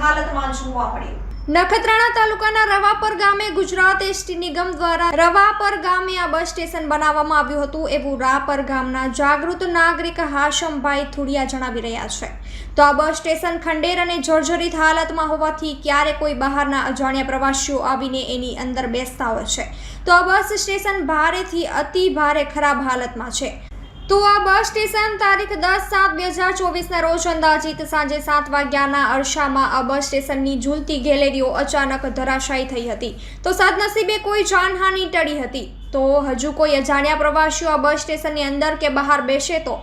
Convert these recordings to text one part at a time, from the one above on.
હાલતમાં જોવા મળ્યું. નખત્રાણા તાલુકાના રવાપર ગામે ગુજરાત એસટી નિગમ દ્વારા રવાપર ગામે આ બસ સ્ટેશન બનાવવામાં આવ્યું હતું એવું રાપર ગામના જાગૃત નાગરિક હાશમભાઈ થુડિયા જણાવી રહ્યા છે. તો આ બસ સ્ટેશન ખંડેર અને જર્જરિત હાલતમાં હોવાથી ક્યારે કોઈ બહારના અજાણ્યા પ્રવાસીઓ આવીને એની અંદર બેસતા હોય છે. તો આ બસ સ્ટેશન ભારેથી અતિ ભારે ખરાબ હાલતમાં છે. તો આ બસ સ્ટેશન તારીખ દસ સાત બે હજાર ચોવીસના રોજ અંદાજિત સાંજે સાત વાગ્યાના અરસામાં આ બસ સ્ટેશનની ઝૂલતી ગેલેરીઓ અચાનક ધરાશાયી થઈ હતી. તો સદનસીબે કોઈ જાનહાનિ ટળી હતી. તો હજુ કોઈ અજાણ્યા પ્રવાસીઓ આ બસ સ્ટેશનની અંદર કે બહાર બેસે તો?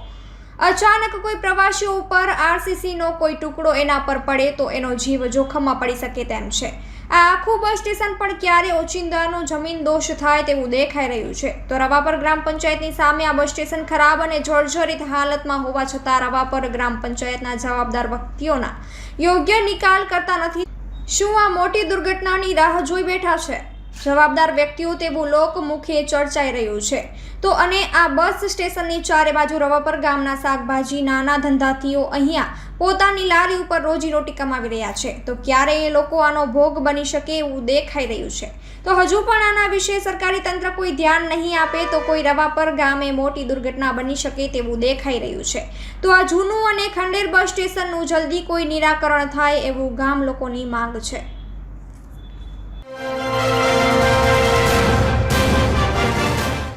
અચાનક કોઈ પ્રવાસીઓ ઉપર આરસીસીનો કોઈ ટુકડો એના પર પડે તો એનો જીવ જોખમમાં પડી શકે તેમ છે. આ આખું બસ સ્ટેશન પણ ક્યારે ઓચિંદાનો જમીન દોષ થાય તેવું દેખાઈ રહ્યું છે. તો રવાપર ગ્રામ પંચાયતની સામે આ બસ સ્ટેશન ખરાબ અને જર્જરિત હાલતમાં હોવા છતાં રવાપર ગ્રામ પંચાયતના જવાબદાર વ્યક્તિઓના યોગ્ય નિકાલ કરતા નથી. શું આ મોટી દુર્ઘટનાની રાહ જોઈ બેઠા છે? જવાબદાર વ્યક્તિઓ તેવું લોકમુખે ચર્ચાઈ રહ્યું છે. તો અને આ બસ સ્ટેશનની ચારે બાજુ રવાપર ગામના શાકભાજી, નાના ધંધાથીઓ અહીંયા પોતાની લારી ઉપર રોજીરોટી કમાવી રહ્યા છે. તો ક્યારે એ લોકો આનો ભોગ બની શકે એવું દેખાઈ રહ્યું છે. તો હજુ પણ આના વિશે સરકારી તંત્ર કોઈ ધ્યાન નહીં આપે તો કોઈ રવાપર ગામે મોટી દુર્ઘટના બની શકે તેવું દેખાઈ રહ્યું છે. તો આ જૂનું અને ખંડેર બસ સ્ટેશનનું જલ્દી કોઈ નિરાકરણ થાય એવું ગામ લોકોની માંગ છે.